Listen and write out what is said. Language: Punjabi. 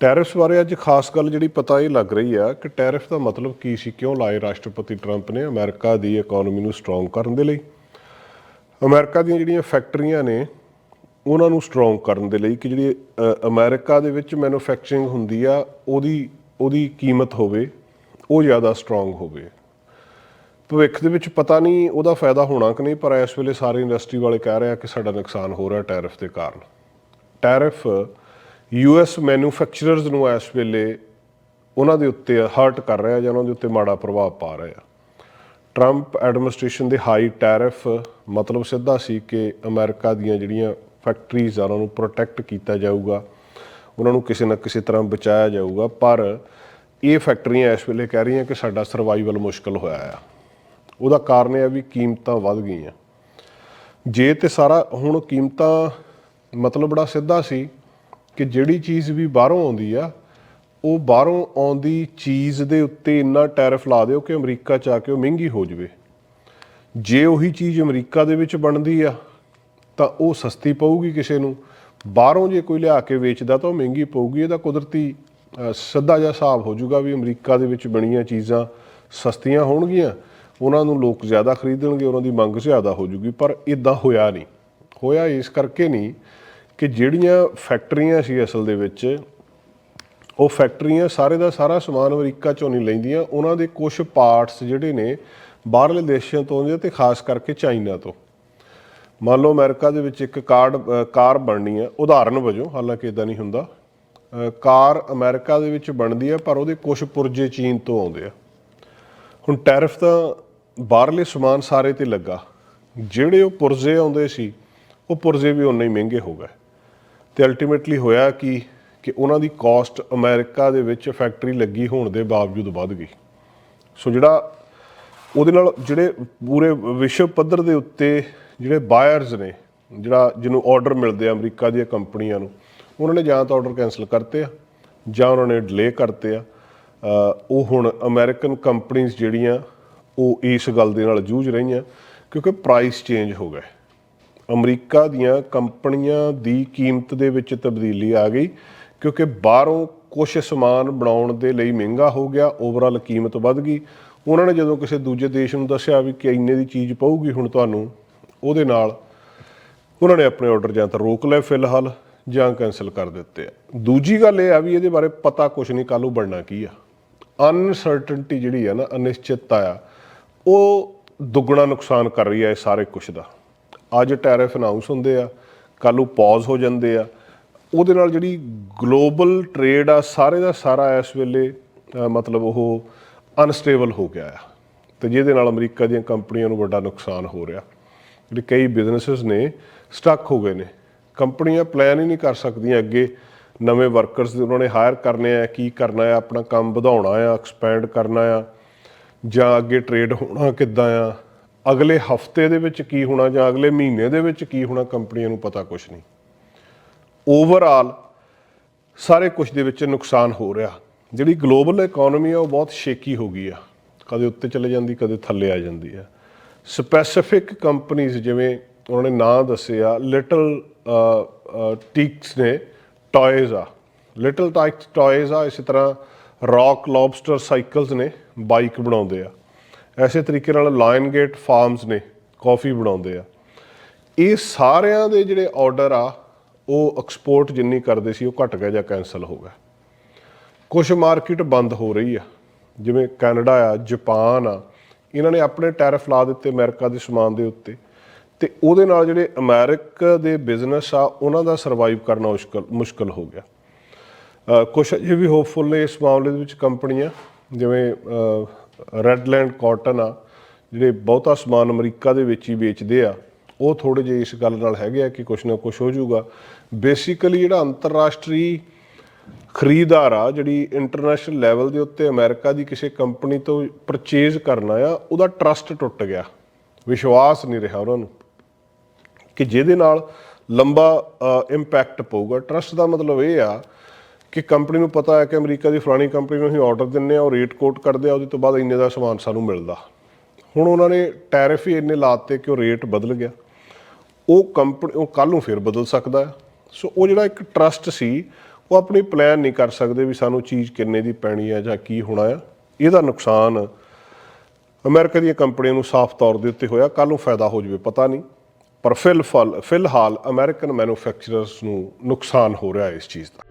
ਟੈਰਿਫਸ ਬਾਰੇ ਅੱਜ ਖਾਸ ਗੱਲ ਜਿਹੜੀ ਪਤਾ ਇਹ ਲੱਗ ਰਹੀ ਆ ਕਿ ਟੈਰਿਫ ਦਾ ਮਤਲਬ ਕੀ ਸੀ ਕਿਉਂ ਲਾਏ ਰਾਸ਼ਟਰਪਤੀ ਟਰੰਪ ਨੇ ਅਮਰੀਕਾ ਦੀ ਇਕਨੋਮੀ ਨੂੰ ਸਟਰੋਂਗ ਕਰਨ ਦੇ ਲਈ? ਅਮਰੀਕਾ ਦੀਆਂ ਜਿਹੜੀਆਂ ਫੈਕਟਰੀਆਂ ਨੇ ਉਹਨਾਂ ਨੂੰ ਸਟਰੋਂਗ ਕਰਨ ਦੇ ਲਈ ਕਿ ਜਿਹੜੀ ਅ, ਅਮਰੀਕਾ ਦੇ ਵਿੱਚ ਮੈਨੂਫੈਕਚਰਿੰਗ ਹੁੰਦੀ ਆ ਉਹਦੀ ਉਹਦੀ ਕੀਮਤ ਹੋਵੇ ਉਹ ਜ਼ਿਆਦਾ ਸਟਰੋਂਗ ਹੋਵੇ। ਭਵਿੱਖ ਦੇ ਵਿੱਚ ਪਤਾ ਨਹੀਂ ਉਹਦਾ ਫਾਇਦਾ ਹੋਣਾ ਕਿ ਨਹੀਂ ਪਰ ਇਸ ਵੇਲੇ ਸਾਰੇ ਇੰਡਸਟਰੀ ਵਾਲੇ ਕਹਿ ਰਹੇ ਆ ਕਿ ਸਾਡਾ ਨੁਕਸਾਨ ਹੋ ਰਿਹਾ ਟੈਰਿਫ ਦੇ ਕਾਰਨ। ਟੈਰਿਫ ਯੂਐਸ ਮੈਨੂਫੈਕਚਰਰਸ ਨੂੰ ਇਸ ਵੇਲੇ ਉਹਨਾਂ ਦੇ ਉੱਤੇ ਹਰਟ ਕਰ ਰਿਹਾ ਜਾਂ ਉਹਨਾਂ ਦੇ ਉੱਤੇ ਮਾੜਾ ਪ੍ਰਭਾਵ ਪਾ ਰਿਹਾ। ਟਰੰਪ ਐਡਮਿਨਿਸਟ੍ਰੇਸ਼ਨ ਦੇ ਹਾਈ ਟੈਰਿਫ ਮਤਲਬ ਸਿੱਧਾ ਸੀ ਕਿ ਅਮਰੀਕਾ ਦੀਆਂ ਜਿਹੜੀਆਂ ਫੈਕਟਰੀਜ਼ ਆ, ਉਹਨਾਂ ਨੂੰ ਪ੍ਰੋਟੈਕਟ ਕੀਤਾ ਜਾਊਗਾ। ਉਹਨਾਂ ਨੂੰ ਕਿਸੇ ਨਾ ਕਿਸੇ ਤਰ੍ਹਾਂ ਬਚਾਇਆ ਜਾਊਗਾ। ਪਰ ਇਹ ਫੈਕਟਰੀਆਂ ਇਸ ਵੇਲੇ ਕਹਿ ਰਹੀਆਂ ਕਿ ਸਾਡਾ ਸਰਵਾਈਵਲ ਮੁਸ਼ਕਲ ਹੋਇਆ ਆ। ਉਹਦਾ ਕਾਰਨ ਇਹ ਆ ਵੀ ਕੀਮਤਾਂ ਵੱਧ ਗਈਆਂ। ਜੇ ਤੇ ਸਾਰਾ ਹੁਣ ਕੀਮਤਾਂ ਮਤਲਬ ਬੜਾ ਸਿੱਧਾ ਸੀ ਕਿ ਜਿਹੜੀ ਚੀਜ਼ ਵੀ ਬਾਹਰੋਂ ਆਉਂਦੀ ਆ, ਉਹ ਬਾਹਰੋਂ ਆਉਂਦੀ ਚੀਜ਼ ਦੇ ਉੱਤੇ ਇੰਨਾ ਟੈਰਿਫ ਲਾ ਦਿਓ ਕਿ ਅਮਰੀਕਾ ਚ ਆ ਕੇ ਉਹ ਮਹਿੰਗੀ ਹੋ ਜਵੇ। ਜੇ ਉਹੀ ਚੀਜ਼ ਅਮਰੀਕਾ ਦੇ ਵਿੱਚ ਬਣਦੀ ਆ, ਤਾਂ ਉਹ ਸਸਤੀ ਪਊਗੀ ਕਿਸੇ ਨੂੰ। ਬਾਹਰੋਂ ਜੇ ਕੋਈ ਲਿਆ ਕੇ ਵੇਚਦਾ ਤਾਂ ਉਹ ਮਹਿੰਗੀ ਪਊਗੀ, ਇਹਦਾ ਕੁਦਰਤੀ ਸਿੱਧਾ ਜਿਹਾ ਹਿਸਾਬ ਹੋ ਜਾਊਗਾ ਵੀ ਅਮਰੀਕਾ ਦੇ ਵਿੱਚ ਬਣੀਆਂ ਚੀਜ਼ਾਂ ਸਸਤੀਆਂ ਹੋਣਗੀਆਂ। ਉਹਨਾਂ ਨੂੰ ਲੋਕ ਜ਼ਿਆਦਾ ਖਰੀਦਣਗੇ, ਉਹਨਾਂ ਦੀ ਮੰਗ ਜ਼ਿਆਦਾ ਹੋ ਜੂਗੀ, ਪਰ ਇਦਾਂ ਹੋਇਆ ਨਹੀਂ। ਹੋਇਆ ਇਸ ਕਰਕੇ ਨਹੀਂ ਕਿ ਜਿਹੜੀਆਂ ਫੈਕਟਰੀਆਂ ਸੀ ਅਸਲ ਦੇ ਵਿੱਚ, ਉਹ ਫੈਕਟਰੀਆਂ ਸਾਰੇ ਦਾ ਸਾਰਾ ਸਮਾਨ ਅਮਰੀਕਾ ਚੋਂ ਨਹੀਂ ਲੈਂਦੀਆਂ, ਉਹਨਾਂ ਦੇ ਕੁਝ ਪਾਰਟਸ ਜਿਹੜੇ ਨੇ ਬਾਹਰਲੇ ਦੇਸ਼ਾਂ ਤੋਂ ਆਉਂਦੇ ਆ ਤੇ ਖਾਸ ਕਰਕੇ ਚਾਈਨਾ ਤੋਂ। ਮੰਨ ਲਓ ਅਮਰੀਕਾ ਦੇ ਵਿੱਚ ਇੱਕ ਕਾਰਡ ਕਾਰ ਬਣਨੀ ਹੈ ਉਦਾਹਰਨ ਵਜੋਂ, ਹਾਲਾਂਕਿ ਇਦਾਂ ਨਹੀਂ ਹੁੰਦਾ ਕਾਰ ਅਮਰੀਕਾ ਦੇ ਵਿੱਚ ਬਣਦੀ ਹੈ ਪਰ ਉਹਦੇ ਕੁਝ ਪੁਰਜੇ ਚੀਨ ਤੋਂ ਆਉਂਦੇ ਆ। ਹੁਣ ਟੈਰਿਫ ਤਾਂ ਬਾਹਰਲੇ ਸਮਾਨ ਸਾਰੇ ਤੇ ਲੱਗਾ, ਜਿਹੜੇ ਉਹ ਪੁਰਜ਼ੇ ਆਉਂਦੇ ਸੀ, ਉਹ ਪੁਰਜ਼ੇ ਵੀ ਉਨੇ ਹੀ ਮਹਿੰਗੇ ਹੋ ਗਏ। ਤੇ ਅਲਟੀਮੇਟਲੀ ਹੋਇਆ ਕਿ ਕਿ ਉਹਨਾਂ ਦੀ ਕਾਸਟ ਅਮਰੀਕਾ ਦੇ ਵਿੱਚ ਫੈਕਟਰੀ ਲੱਗੀ ਹੋਣ ਦੇ ਬਾਵਜੂਦ ਵੱਧ ਗਈ। ਸੋ ਜਿਹੜਾ ਉਹਦੇ ਨਾਲ ਜਿਹੜੇ ਪੂਰੇ ਵਿਸ਼ਵ ਪੱਧਰ ਦੇ ਉੱਤੇ ਜਿਹੜੇ ਬਾਇਰਸ ਨੇ, ਜਿਹੜਾ ਜਿਹਨੂੰ ਆਰਡਰ ਮਿਲਦੇ ਆ ਅਮਰੀਕਾ ਦੀਆਂ ਕੰਪਨੀਆਂ ਨੂੰ, ਉਹਨਾਂ ਨੇ ਜਾਂ ਤਾਂ ਆਰਡਰ ਕੈਨਸਲ ਕਰਤੇ ਆ, ਜਾਂ ਉਹਨਾਂ ਨੇ ਡਿਲੇ ਕਰਤੇ ਆ। ਉਹ ਹੁਣ ਅਮਰੀਕਨ ਕੰਪਨੀਆਂ ਜਿਹੜੀਆਂ, ਉਹ ਇਸ ਗੱਲ ਦੇ ਨਾਲ ਜੂਝ ਰਹੀਆਂ ਕਿਉਂਕਿ ਪ੍ਰਾਈਸ ਚੇਂਜ ਹੋ ਗਏ। ਅਮਰੀਕਾ ਦੀਆਂ ਕੰਪਨੀਆਂ ਦੀ ਕੀਮਤ ਦੇ ਵਿੱਚ ਤਬਦੀਲੀ ਆ ਗਈ, ਕਿਉਂਕਿ ਬਾਹਰੋਂ ਕੁਝ ਸਮਾਨ ਬਣਾਉਣ ਦੇ ਲਈ ਮਹਿੰਗਾ ਹੋ ਗਿਆ ਓਵਰਆਲ ਕੀਮਤ ਵੱਧ ਗਈ। ਉਹਨਾਂ ਨੇ ਜਦੋਂ ਕਿਸੇ ਦੂਜੇ ਦੇਸ਼ ਨੂੰ ਦੱਸਿਆ ਵੀ ਕਿ ਇੰਨੇ ਦੀ ਚੀਜ਼ ਪਊਗੀ ਹੁਣ ਤੁਹਾਨੂੰ, ਉਹਦੇ ਨਾਲ ਉਹਨਾਂ ਨੇ ਆਪਣੇ ਆਰਡਰ ਜਾਂ ਤਾਂ ਰੋਕ ਲਏ ਫਿਲਹਾਲ ਜਾਂ ਕੈਨਸਲ ਕਰ ਦਿੱਤੇ ਆ। ਦੂਜੀ ਗੱਲ ਇਹ ਆ ਵੀ ਇਹਦੇ ਬਾਰੇ ਪਤਾ ਕੁਝ ਨਹੀਂ, ਕੱਲ੍ਹ ਨੂੰ ਬਣਨਾ ਕੀ ਆ। ਅਨਸਰਟਨਟੀ ਜਿਹੜੀ ਆ ਨਾ, ਅਨਿਸ਼ਚਿਤਤਾ ਆ, ਉਹ ਦੁੱਗਣਾ ਨੁਕਸਾਨ ਕਰ ਰਹੀ ਹੈ ਇਹ ਸਾਰੇ ਕੁਝ ਦਾ। ਅੱਜ ਟੈਰਿਫ ਅਨਾਉਂਸ ਹੁੰਦੇ ਆ, ਕੱਲ੍ਹ ਨੂੰ ਪੌਜ਼ ਹੋ ਜਾਂਦੇ ਆ। ਉਹਦੇ ਨਾਲ ਜਿਹੜੀ ਗਲੋਬਲ ਟ੍ਰੇਡ ਆ, ਸਾਰੇ ਦਾ ਸਾਰਾ ਇਸ ਵੇਲੇ ਮਤਲਬ ਉਹ ਅਨਸਟੇਬਲ ਹੋ ਗਿਆ ਆ। ਤੇ ਜਿਹਦੇ ਨਾਲ ਅਮਰੀਕਾ ਦੀਆਂ ਕੰਪਨੀਆਂ ਨੂੰ ਵੱਡਾ ਨੁਕਸਾਨ ਹੋ ਰਿਹਾ। ਜਿਹੜੇ ਕਈ ਬਿਜ਼ਨੈਸਸ ਨੇ, ਸਟਕ ਹੋ ਗਏ ਨੇ। ਕੰਪਨੀਆਂ ਪਲਾਨ ਹੀ ਨਹੀਂ ਕਰ ਸਕਦੀਆਂ ਅੱਗੇ। ਨਵੇਂ ਵਰਕਰਸ ਦੇ ਉਹਨਾਂ ਨੇ ਹਾਇਰ ਕਰਨੇ ਆ, ਕੀ ਕਰਨਾ ਆ, ਆਪਣਾ ਕੰਮ ਵਧਾਉਣਾ ਆ, ਐਕਸਪੈਂਡ ਕਰਨਾ ਆ, ਜਾਂ ਅੱਗੇ ਟ੍ਰੇਡ ਹੋਣਾ ਕਿੱਦਾਂ ਆ। ਅਗਲੇ ਹਫ਼ਤੇ ਦੇ ਵਿੱਚ ਕੀ ਹੋਣਾ ਜਾਂ ਅਗਲੇ ਮਹੀਨੇ ਦੇ ਵਿੱਚ ਕੀ ਹੋਣਾ ਕੰਪਨੀਆਂ ਨੂੰ ਪਤਾ ਕੁਝ ਨਹੀਂ। ਓਵਰਆਲ ਸਾਰੇ ਕੁਝ ਦੇ ਵਿੱਚ ਨੁਕਸਾਨ ਹੋ ਰਿਹਾ। ਜਿਹੜੀ ਗਲੋਬਲ ਇਕਨੋਮੀ ਆ ਉਹ ਬਹੁਤ ਸ਼ੇਕੀ ਹੋ ਗਈ ਆ। ਕਦੇ ਉੱਤੇ ਚਲੇ ਜਾਂਦੀ, ਕਦੇ ਥੱਲੇ ਆ ਜਾਂਦੀ ਆ। ਸਪੈਸੀਫਿਕ ਕੰਪਨੀਆਂ ਜਿਵੇਂ ਉਹਨਾਂ ਨੇ ਨਾਂ ਦੱਸੇ ਆ ਲਿਟਲ ਟਿਕਸ ਨੇ ਟਾਇਜ਼ ਆ। ਲਿਟਲ ਟਾਈਕਸ ਟਾਇਜ਼ ਆ, ਇਸੇ ਤਰ੍ਹਾਂ ਰੌਕ ਲੌਬਸਟਰ ਸਾਈਕਲਸ ਨੇ ਬਾਈਕ ਬਣਾਉਂਦੇ ਆ। ਐਸੇ ਤਰੀਕੇ ਨਾਲ ਲਾਇਨ ਗੇਟ ਫਾਰਮਸ ਨੇ ਕਾਫੀ ਬਣਾਉਂਦੇ ਆ। ਇਹ ਸਾਰਿਆਂ ਦੇ ਜਿਹੜੇ ਆਰਡਰ ਆ ਉਹ ਐਕਸਪੋਰਟ ਜਿੰਨੀ ਕਰਦੇ ਸੀ ਉਹ ਘਟ ਗਿਆ ਜਾਂ ਕੈਨਸਲ ਹੋ ਗਿਆ ਕੁਝ ਮਾਰਕੀਟ ਬੰਦ ਹੋ ਰਹੀ ਆ ਜਿਵੇਂ ਕੈਨੇਡਾ ਆ ਜਾਪਾਨ ਆ ਇਹਨਾਂ ਨੇ ਆਪਣੇ ਟੈਰਿਫ ਲਾ ਦਿੱਤੇ ਅਮਰੀਕਾ ਦੇ ਸਮਾਨ ਦੇ ਉੱਤੇ। ਤੇ ਉਹਦੇ ਨਾਲ ਜਿਹੜੇ ਅਮਰੀਕਾ ਦੇ ਬਿਜ਼ਨਸ ਆ ਉਹਨਾਂ ਦਾ ਸਰਵਾਈਵ ਕਰਨਾ ਮੁਸ਼ਕਲ ਮੁਸ਼ਕਲ ਹੋ ਗਿਆ। ਅ, ਕੁਛ ਅਜੇ ਵੀ ਹੋਪਫੁਲ ਨੇ ਇਸ ਮਾਮਲੇ ਦੇ ਵਿੱਚ ਕੰਪਨੀਆਂ ਜਿਵੇਂ ਰੈਡਲੈਂਡ ਕਾਟਨ ਆ, ਜਿਹੜੇ ਬਹੁਤਾ ਸਮਾਨ ਅਮਰੀਕਾ ਦੇ ਵਿੱਚ ਹੀ ਵੇਚਦੇ ਆ, ਉਹ ਥੋੜੇ ਜਿਹੇ ਇਸ ਗੱਲ ਨਾਲ ਹੈਗੇ ਆ ਕਿ ਕੁਛ ਨਾ ਕੁਛ ਹੋ ਜਾਊਗਾ। ਬੇਸਿਕਲੀ ਜਿਹੜਾ ਅੰਤਰਰਾਸ਼ਟਰੀ ਖਰੀਦਦਾਰ ਆ, ਜਿਹੜੀ ਇੰਟਰਨੈਸ਼ਨਲ ਲੈਵਲ ਦੇ ਉੱਤੇ ਅਮਰੀਕਾ ਦੀ ਕਿਸੇ ਕੰਪਨੀ ਤੋਂ ਪਰਚੇਜ਼ ਕਰਨਾ ਆ, ਉਹਦਾ ਟਰਸਟ ਟੁੱਟ ਗਿਆ। ਵਿਸ਼ਵਾਸ ਨਹੀਂ ਰਿਹਾ ਉਹਨਾਂ ਨੂੰ ਕਿ ਜਿਹਦੇ ਨਾਲ ਲੰਬਾ ਇੰਪੈਕਟ ਪਊਗਾ। ਟਰਸਟ ਦਾ ਮਤਲਬ ਇਹ ਆ ਕਿ ਕੰਪਨੀ ਨੂੰ ਪਤਾ ਹੈ ਕਿ ਅਮਰੀਕਾ ਦੀ ਫਲਾਣੀ ਕੰਪਨੀ ਨੂੰ ਅਸੀਂ ਆਰਡਰ ਦਿੰਨੇ ਆ, ਉਹ ਰੇਟ ਕੋਟ ਕਰਦੇ ਆ, ਉਹਦੇ ਤੋਂ ਬਾਅਦ ਇੰਨੇ ਦਾ ਸਮਾਨ ਸਾਨੂੰ ਮਿਲਦਾ। ਹੁਣ ਉਹਨਾਂ ਨੇ ਟੈਰਿਫ ਹੀ ਇੰਨੇ ਲਾਤੇ ਕਿ ਉਹ ਰੇਟ ਬਦਲ ਗਿਆ। ਉਹ ਕੰਪਨੀ, ਉਹ ਕੱਲ ਨੂੰ ਫਿਰ ਬਦਲ ਸਕਦਾ ਹੈ। ਸੋ ਉਹ ਜਿਹੜਾ ਇੱਕ ਟਰਸਟ ਸੀ, ਉਹ ਆਪਣੀ ਪਲਾਨ ਨਹੀਂ ਕਰ ਸਕਦੇ ਵੀ ਸਾਨੂੰ ਚੀਜ਼ ਕਿੰਨੇ ਦੀ ਪੈਣੀ ਹੈ ਜਾਂ ਕੀ ਹੋਣਾ ਹੈ। ਇਹਦਾ ਨੁਕਸਾਨ ਅਮਰੀਕਾ ਦੀਆਂ ਕੰਪਨੀਆਂ ਨੂੰ ਸਾਫ਼ ਤੌਰ ਦੇ ਉੱਤੇ ਹੋਇਆ। ਕੱਲ ਨੂੰ ਫਾਇਦਾ ਹੋ ਜਵੇ, ਪਤਾ ਨਹੀਂ। ਪਰ ਫਿਲਹਾਲ ਫਿਲਹਾਲ ਅਮਰੀਕਨ ਮੈਨੂਫੈਕਚਰਰਸ ਨੂੰ ਨੁਕਸਾਨ ਹੋ ਰਿਹਾ ਇਸ ਚੀਜ਼ ਦਾ।